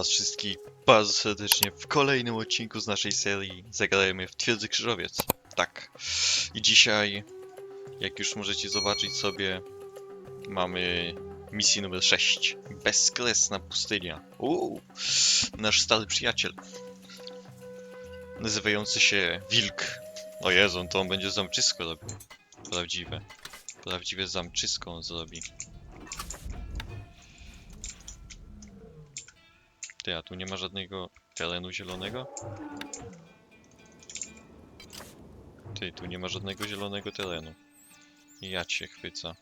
was wszystkich bardzo serdecznie w kolejnym odcinku z naszej serii Zagrajmy w Twierdzy Krzyżowiec. Tak. I dzisiaj, jak już możecie zobaczyć sobie, mamy misję numer 6. Bezkresna pustynia. Uuu, nasz stary przyjaciel. Nazywający się Wilk. O Jezu, to on będzie zamczysko robił. Prawdziwe. Prawdziwe zamczysko on zrobi. Ty, a tu nie ma żadnego terenu zielonego? Ty, tu nie ma żadnego zielonego terenu. Ja cię chwyca.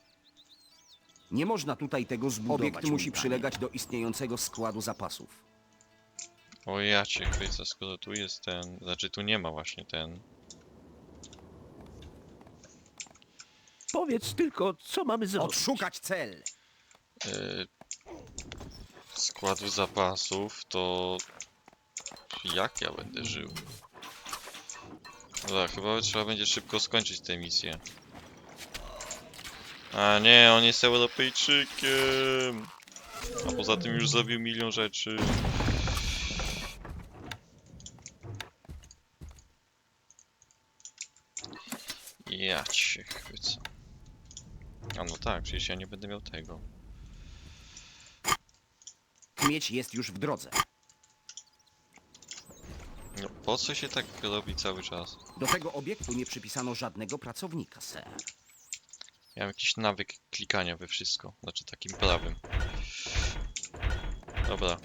Nie można tutaj tego zbudować. Obiekt mój musi panie. przylegać do istniejącego składu zapasów. O ja cię chwyca, skoro tu jest ten... Znaczy tu nie ma właśnie ten... Powiedz tylko, co mamy zrobić. Odszukać cel! Yy, składu zapasów, to... Jak ja będę żył? Dobra, chyba trzeba będzie szybko skończyć tę misję. A nie, on jest Europejczykiem! A poza tym już zrobił milion rzeczy. Ja cię chwycę. A no tak, przecież ja nie będę miał tego. Mieć jest już w drodze. No po co się tak robi cały czas? Do tego obiektu nie przypisano żadnego pracownika, sir. Ja mam jakiś nawyk klikania we wszystko, znaczy takim prawym. Dobra.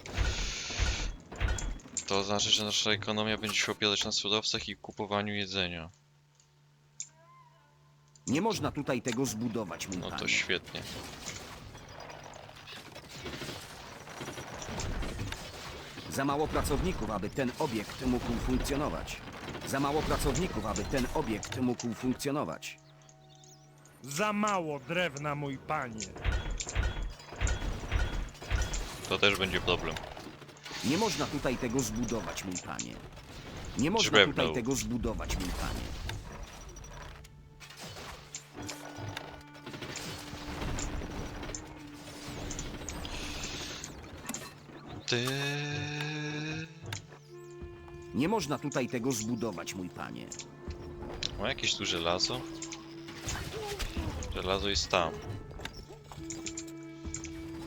To znaczy, że nasza ekonomia będzie się opierać na surowcach i kupowaniu jedzenia. Nie można tutaj tego zbudować, mój No to panie. świetnie. Za mało pracowników, aby ten obiekt mógł funkcjonować. Za mało pracowników, aby ten obiekt mógł funkcjonować. Za mało drewna, mój panie. To też będzie problem. Nie można tutaj tego zbudować, mój panie. Nie można tutaj tego zbudować, mój panie. Ty... Nie można tutaj tego zbudować, mój panie. Ma jakieś tu żelazo? Żelazo jest tam.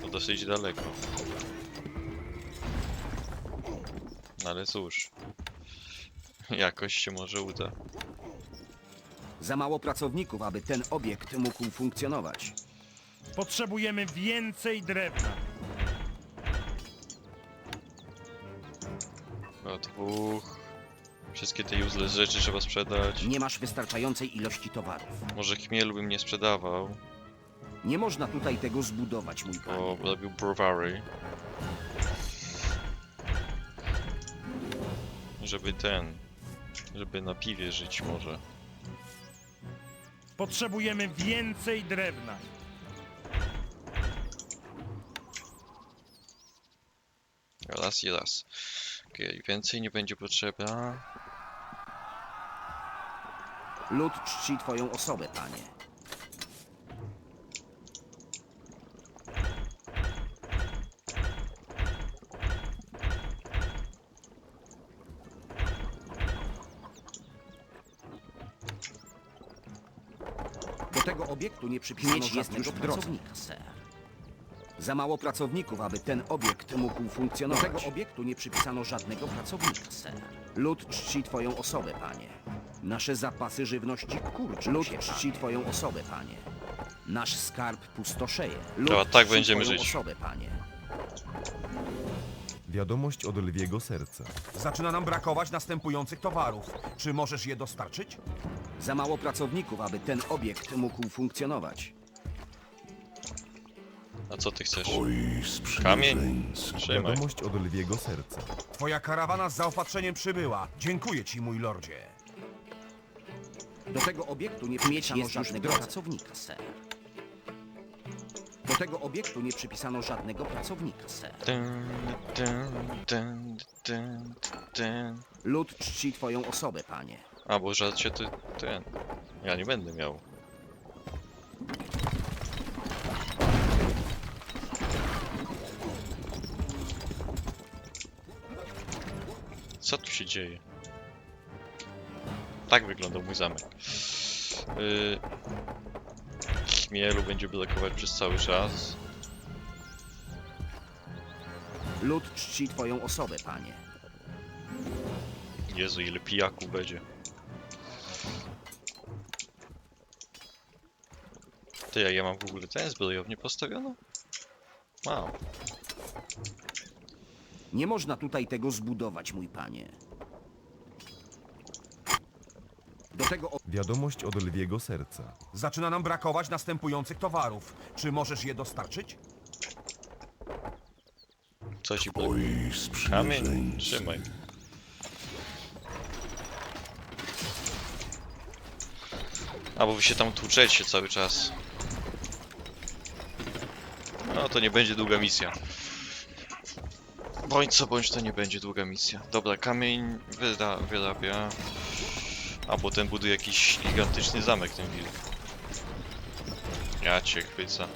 To dosyć daleko. No ale cóż. Jakoś się może uda. Za mało pracowników, aby ten obiekt mógł funkcjonować. Potrzebujemy więcej drewna. Dwóch. Wszystkie te useless rzeczy trzeba sprzedać. Nie masz wystarczającej ilości towarów. Może chmielu bym nie sprzedawał, Nie można tutaj tego zbudować, mój panie. bo robił browary. Żeby ten... Żeby na piwie żyć może. Potrzebujemy więcej drewna. Raz i raz. Okej, więcej nie będzie potrzeba. Lud czci twoją osobę, panie. Do tego obiektu nie przypisano Mieć jest żadnego pracownika, sir. Za mało pracowników, aby ten obiekt mógł funkcjonować. Do tego obiektu nie przypisano żadnego pracownika, sir. Lud czci twoją osobę, panie. Nasze zapasy żywności kurczą Lud się, czci twoją osobę, panie. Nasz skarb pustoszeje. Lud Dobra, tak czci będziemy twoją żyć. osobę, panie. Wiadomość od lwiego serca. Zaczyna nam brakować następujących towarów. Czy możesz je dostarczyć? Za mało pracowników, aby ten obiekt mógł funkcjonować. A co ty chcesz? Kamień? Trzymaj. Wiadomość od lwiego serca. Twoja karawana z zaopatrzeniem przybyła. Dziękuję ci, mój lordzie. Do tego obiektu nie przypisano jest już w żadnego drodze. pracownika, sir. Do tego obiektu nie przypisano żadnego pracownika, sir. Dun, dun, dun, dun, dun. Lud czci twoją osobę, panie. A, bo żarcie to ten. Ja nie będę miał. Się dzieje? Tak wyglądał mój zamek. Yy... Chmielu będzie blokować przez cały czas. Lud czci twoją osobę, panie. Jezu, ile pijaków będzie. Ty, a ja mam w ogóle ten zbrojownię postawioną? Mam. Nie można tutaj tego zbudować, mój panie. Do tego o- Wiadomość od lwiego serca. Zaczyna nam brakować następujących towarów. Czy możesz je dostarczyć? Co ci blokuje? Kamień? Trzymaj. A bo wy się tam tłuczecie cały czas. No to nie będzie długa misja. Bądź co bądź to nie będzie długa misja. Dobra, kamień wyda, wyrabia. A potem buduje jakiś gigantyczny zamek ten wilk. Ja cię chwycę.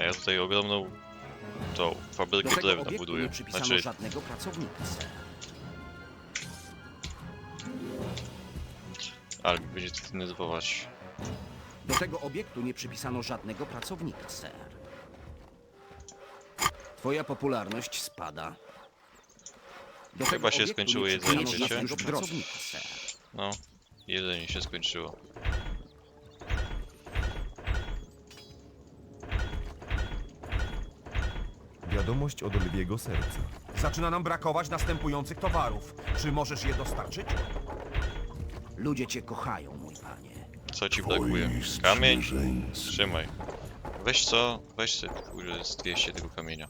A ja tutaj ogromną tą do fabrykę tego drewna obiektu buduję. nie przypisano Znaczy, żadnego pracownika, ale będzie to denerwować. Do tego obiektu nie przypisano żadnego pracownika, sir. Twoja popularność spada. Do Chyba się obiektu skończyło nie jedzenie, przypisano wiecie? żadnego pracownika, sir. No, jedzenie się skończyło. Wiadomość od lwiego serca. Zaczyna nam brakować następujących towarów. Czy możesz je dostarczyć? Ludzie cię kochają, mój panie. Co ci brakuje? Kamień? Trzymaj. Weź co? Weź sobie kurde, z 200 tego kamienia.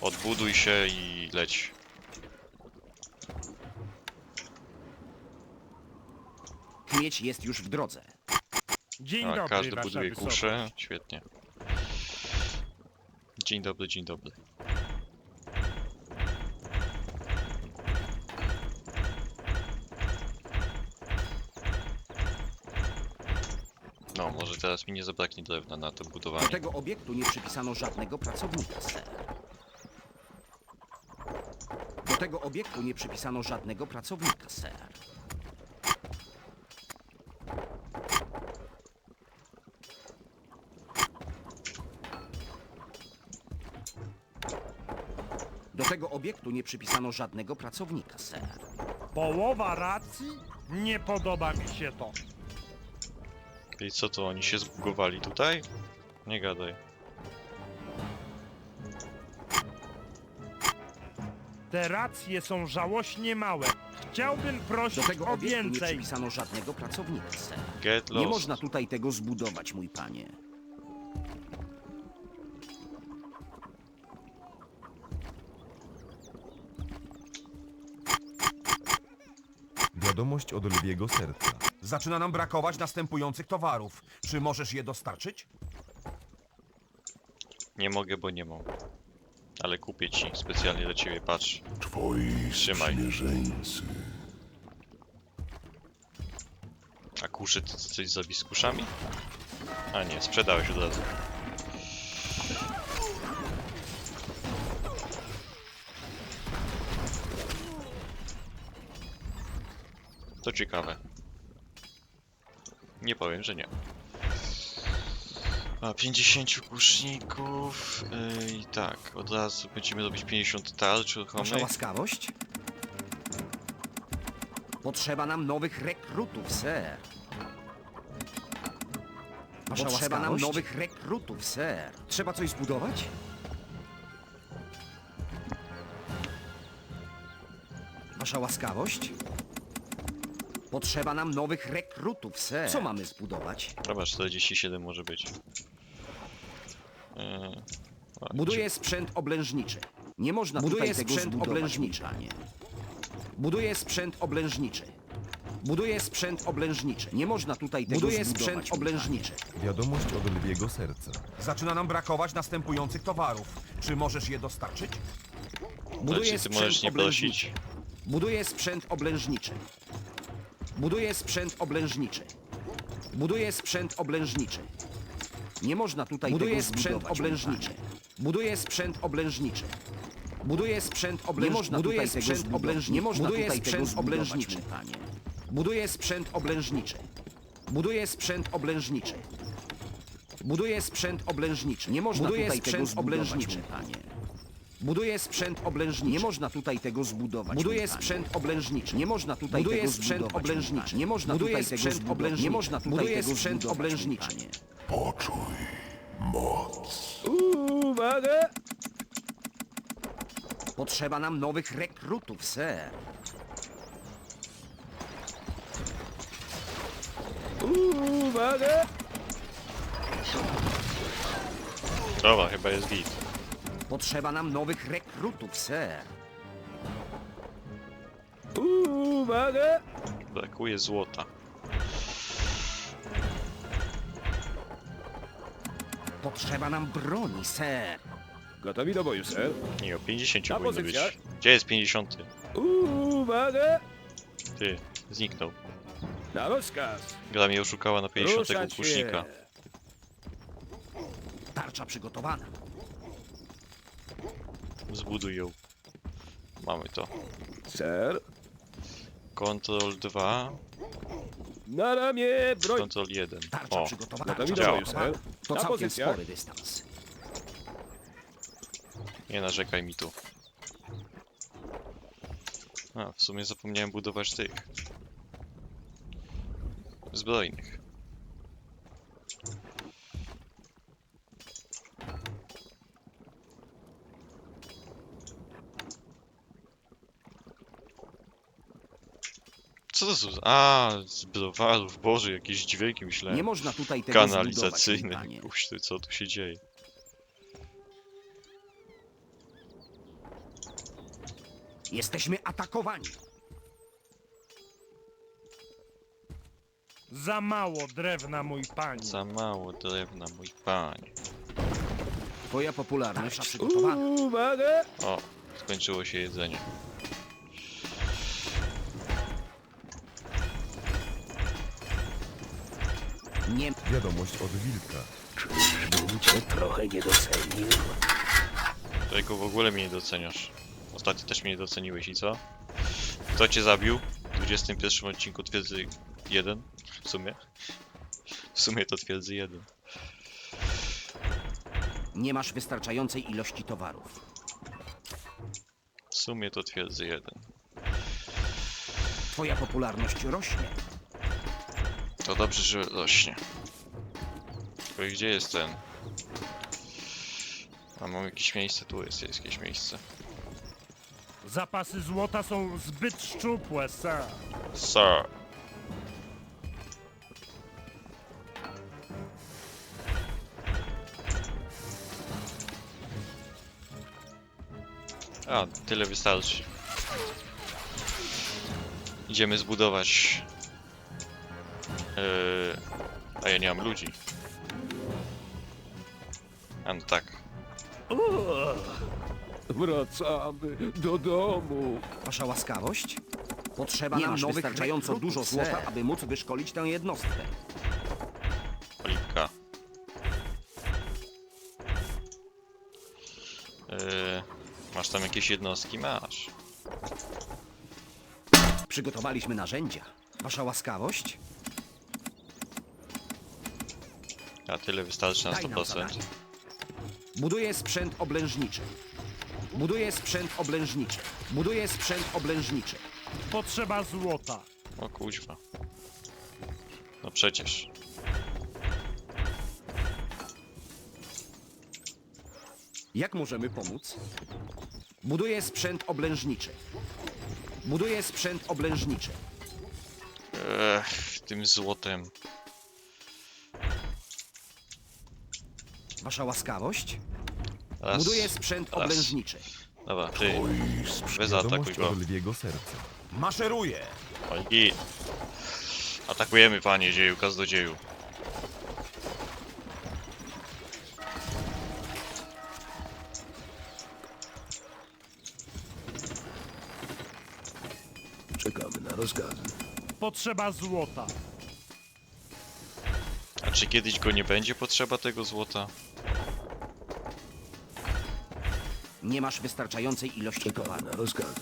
Odbuduj się i leć. Mieć jest już w drodze. Dzień A, dobry, każdy wasza buduje wysokość. kuszę. Świetnie. Dzień dobry, dzień dobry. No, może teraz mi nie zabraknie drewna na to Do budowanie. tego obiektu nie przypisano żadnego pracownika, sir. Do tego obiektu nie przypisano żadnego pracownika, sir. Do tego obiektu nie przypisano żadnego pracownika, sir. Połowa racji? Nie podoba mi się to. I co to, oni się zbugowali tutaj? Nie gadaj. Te racje są żałośnie małe. Chciałbym Do prosić tego o obiektu nie więcej. przypisano żadnego pracownika, sir. Get Nie lost. można tutaj tego zbudować, mój panie. Wiadomość od lwiego serca. Zaczyna nam brakować następujących towarów. Czy możesz je dostarczyć? Nie mogę, bo nie mam. Ale kupię ci specjalnie dla ciebie, patrz. Twoi Trzymaj. sprzymierzeńcy. A kuszy ty coś zrobisz z kuszami? A nie, sprzedałeś od razu. To ciekawe. Nie powiem, że nie. A 50 kuszników yy, i tak, od razu będziemy robić 50 tarcz Wasza łaskawość? Potrzeba nam nowych rekrutów, ser. Wasza Potrzeba nam nowych rekrutów, ser. Trzeba coś zbudować? Wasza łaskawość? Potrzeba nam nowych rekrutów, ser. Co mamy zbudować? Dobra, 47 może być. Yy, o, Buduję sprzęt oblężniczy. Nie można Buduję tutaj tego sprzęt zbudować, oblężniczy. panie. Buduję sprzęt oblężniczy. Buduję sprzęt oblężniczy. Nie można tutaj tego Buduję zbudować, sprzęt mój oblężniczy. Wiadomość od lwiego serca. Zaczyna nam brakować następujących towarów. Czy możesz je dostarczyć? Buduję Znaczy, ty sprzęt oblężniczy. Buduję sprzęt oblężniczy. Buduję sprzęt oblężniczy. Buduję sprzęt oblężniczy. Nie można tutaj Buduję tego sprzęt zbudować, oblężniczy. Buduję sprzęt oblężniczy. Buduję sprzęt oblężniczy. Nie można Buduję tutaj tego sprzęt zbudować. oblężniczy. Nie można Buduję tutaj tego sprzęt zbudować, oblężniczy. mój panie. Buduję sprzęt oblężniczy. Buduję sprzęt oblężniczy. Buduję sprzęt oblężniczy. Nie można Buduję tutaj tego sprzęt zbudować, oblężniczy. mój panie. Buduję sprzęt oblężniczy. Nie można tutaj tego zbudować, panie. sprzęt oblężniczy. Nie można tutaj Buduję tego sprzęt zbudować, oblężniczy. Nie można Buduję tutaj sprzęt sprzęt oblężniczy. Nie można tutaj Buduję tego sprzęt zbudować, mój oblężniczy. panie. Uwaga! Potrzeba nam nowych rekrutów, ser. Uwaga! Dobra, chyba jest git. Potrzeba nam nowych rekrutów, ser. Uwaga! Brakuje złota. Potrzeba nam broni, ser. Gotowi do boju, ser. Nie, o 50 Na powinno być. pozycjach. Gdzie jest 50? Uwaga! Ty, zniknął. Na rozkaz. Gra mnie oszukała na 50 Ruszać łucznika. Tarcza przygotowana. Zbuduj ją. Mamy to. Ser. Ctrl 2, Na ramię, broń. Ctrl 1. Tarcza O, przygotowana. Do boju, przygotowana. ser. To Na całkiem pozycjach. spory dystans. nie narzekaj mi tu. A, w sumie zapomniałem budować tych. Zbrojnych. Co to są? A, z browarów, boże, jakieś dźwięki myślałem. Nie można tutaj tego zbudować, mój Kanalizacyjny. panie. Co tu się dzieje? Jesteśmy atakowani. Za mało drewna, mój panie. Za mało drewna, mój panie. Twoja popularność przygotowana. Uwaga! O, skończyło się jedzenie. Nie Wiadomość od wilka. Człowieku, w ogóle mnie nie doceniasz. Ostatnio też mnie nie doceniłeś i co? Kto cię zabił? W 21 odcinku twierdzy 1? W sumie? W sumie to twierdzy 1. Nie masz wystarczającej ilości towarów. W sumie to twierdzy 1. Twoja popularność rośnie. To dobrze, że rośnie. Tylko i gdzie jest ten? A mam jakieś miejsce? Tu jest, jest jakieś miejsce. Zapasy złota są zbyt szczupłe, sir. Sir. A, tyle wystarczy. Idziemy zbudować. Yy, a ja nie mam ludzi. A no tak. Wracamy do domu. Wasza łaskawość? Potrzeba Nie nam masz nowych wystarczająco rekrutów, dużo złota, aby móc wyszkolić tę jednostkę. Oliwka. Yy, masz tam jakieś jednostki? Masz. Przygotowaliśmy narzędzia. Wasza łaskawość? A tyle wystarczy na Daj nam 100%. zadanie. Buduję sprzęt oblężniczy. Buduję sprzęt oblężniczy. Buduję sprzęt oblężniczy. Potrzeba złota. O kuźwa. No przecież. Jak możemy pomóc? Buduję sprzęt oblężniczy. Buduję sprzęt oblężniczy. Ech, tym złotem. Wasza łaskawość? Raz. Buduję sprzęt raz. oblężniczy. Dobra, ty. Wy zaatakuj Wiadomość go. lwiego serca. Maszeruję! Oj, git. Atakujemy panie dzieju, kaznodzieju. Czekamy na rozkaz. Potrzeba złota. Czy kiedyś go nie będzie potrzeba tego złota? Nie masz wystarczającej ilości towaru. Pana rozkazy.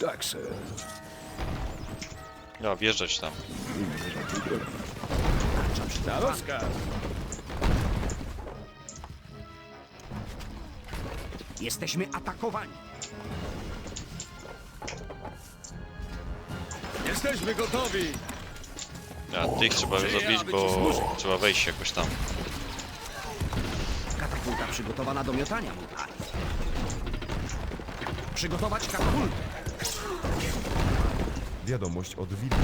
Tak, ser. Ja, wjeżdżać tam. Tarcza Na przygotowana. rozkaz. Jesteśmy atakowani. Jesteśmy gotowi. A tych trzeba już zabić, bo trzeba wejść jakoś tam. Katapulta przygotowana do miotania, mój panie. Przygotować katapultę. Wiadomość od wilka.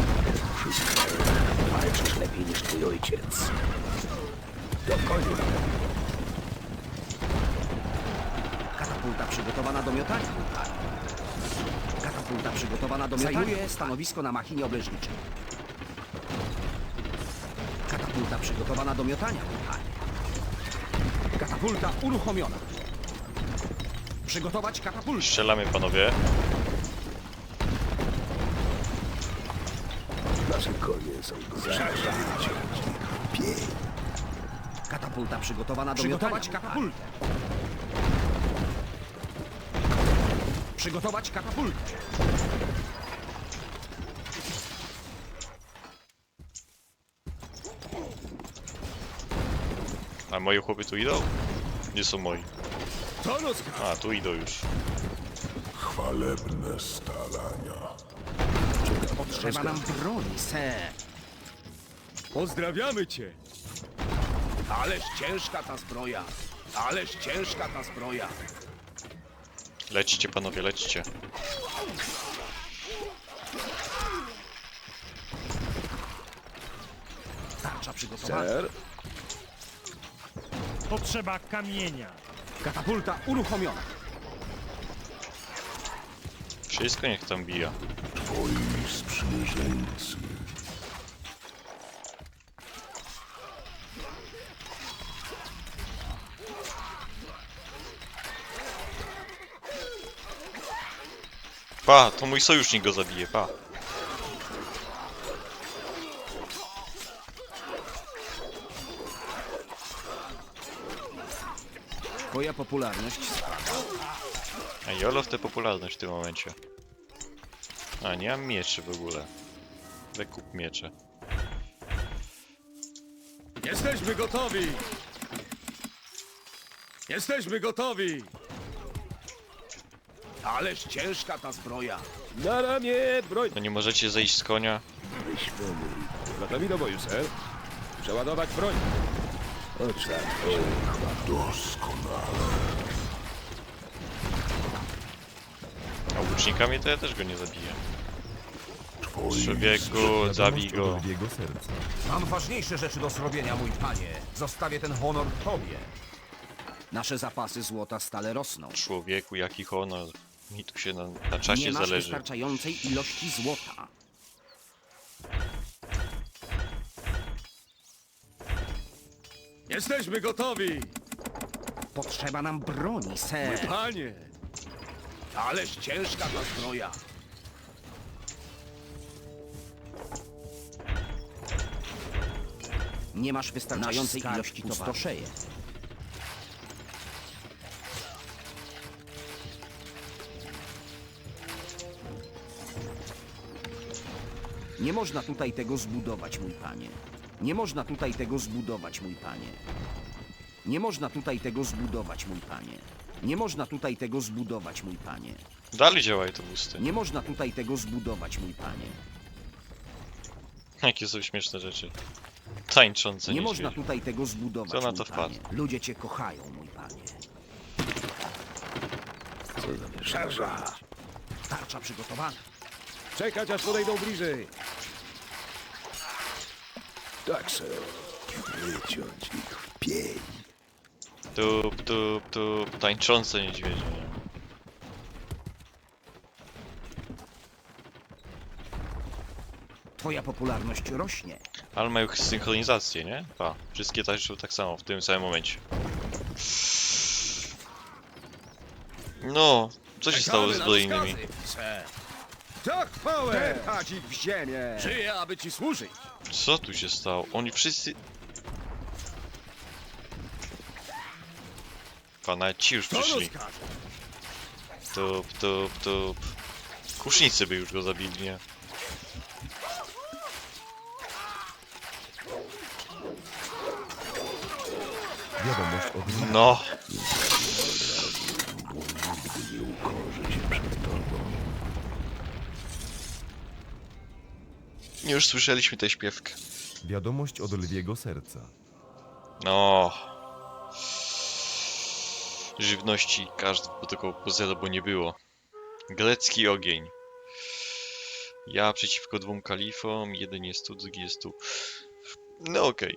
Walczysz lepiej niż twój ojciec. Do końca. Katapulta przygotowana do miotania, mój panie. Katapulta przygotowana do miotania. Zajmuje stanowisko na machinie obleżniczej. Katapulta przygotowana do miotania. Katapulta uruchomiona. Przygotować katapultę. Strzelamy panowie. Nasze konie są. Katapulta przygotowana do Przygotować katapultę. Przygotować katapultę. A moi chłopy tu idą? Gdzie są moi? To. A, tu idą już. Chwalebne starania. Potrzeba nam broni, ser. Pozdrawiamy cię. Ależ ciężka ta zbroja. Ależ ciężka ta zbroja. Lecicie panowie, lecicie. Tarcza przygotowana. Ser. Potrzeba kamienia. Katapulta uruchomiona. Wszystko niech tam bija. Twoi sprzymierzeńcy. Pa, to mój sojusznik go zabije, pa. Twoja popularność spada. A Jolo w tę popularność w tym momencie. A, nie mam mieczy w ogóle. Wykup miecze. Jesteśmy gotowi. Jesteśmy gotowi. Ależ ciężka ta zbroja. Na ramię broń. No nie możecie zejść z konia? Gotowi do boju, ser. Przeładować broń. A łucznikami to ja też go nie zabiję. Człowieku, zabij go. jego serca. Mam ważniejsze rzeczy do zrobienia, mój panie. Zostawię ten honor tobie. Nasze zapasy złota stale rosną. Człowieku, jaki honor. Mi tu się na, na czasie Nie masz zależy. wystarczającej ilości złota. Jesteśmy gotowi. Potrzeba nam broni, ser. Panie. Ależ ciężka ta zbroja. Nie masz wystarczającej ilości towaru. Pustoszeje. Nie można tutaj tego zbudować, mój panie. Nie można tutaj tego zbudować, mój panie. Nie można tutaj tego zbudować, mój panie. Nie można tutaj tego zbudować, mój panie. Dalej działaj to busty. Nie można tutaj tego zbudować, mój panie. Jakie są śmieszne rzeczy. Tańczące Nie niedźwiedzie. można tutaj tego zbudować, Kto na mój to panie. wpadł? Ludzie cię kochają, mój panie. Co? Szarża. Tarcza przygotowana. Czekać aż podejdą bliżej. Tak, ser. Wyciąć ich w pień. Tup, tup, tup. Tańczące niedźwiedzie. nie? Twoja popularność rośnie. Ale mają synchronizację, nie? Pa, wszystkie tańczą tak samo w tym samym momencie. No, co się stało ze zbrojnymi? Ser. To chwałę! Chodzi w ziemię! Żyję, aby ci służyć. Co tu się stało? Oni wszyscy... Pana ci już przyszli. Tup, tup, tup. Kusznicy by już go zabili, nie? No! Już słyszeliśmy tę śpiewkę. Wiadomość od lwiego serca. No. Żywności każdy tylko po zero, bo nie było. Grecki ogień. Ja przeciwko dwóm kalifom, jeden jest tu, drugi jest tu. No okej.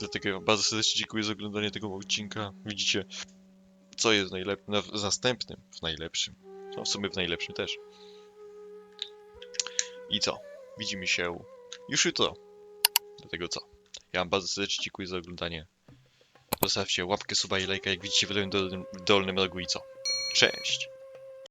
Dlatego ja bardzo serdecznie dziękuję za oglądanie tego odcinka. Widzicie, co jest najlep- na w następnym, w najlepszym. No w sumie w najlepszym też. I co? Widzimy się już jutro. Dlatego co? Ja wam bardzo serdecznie dziękuję za oglądanie. Zostawcie łapkę, suba i lajka, jak widzicie w dolnym, dolnym rogu i co? Cześć!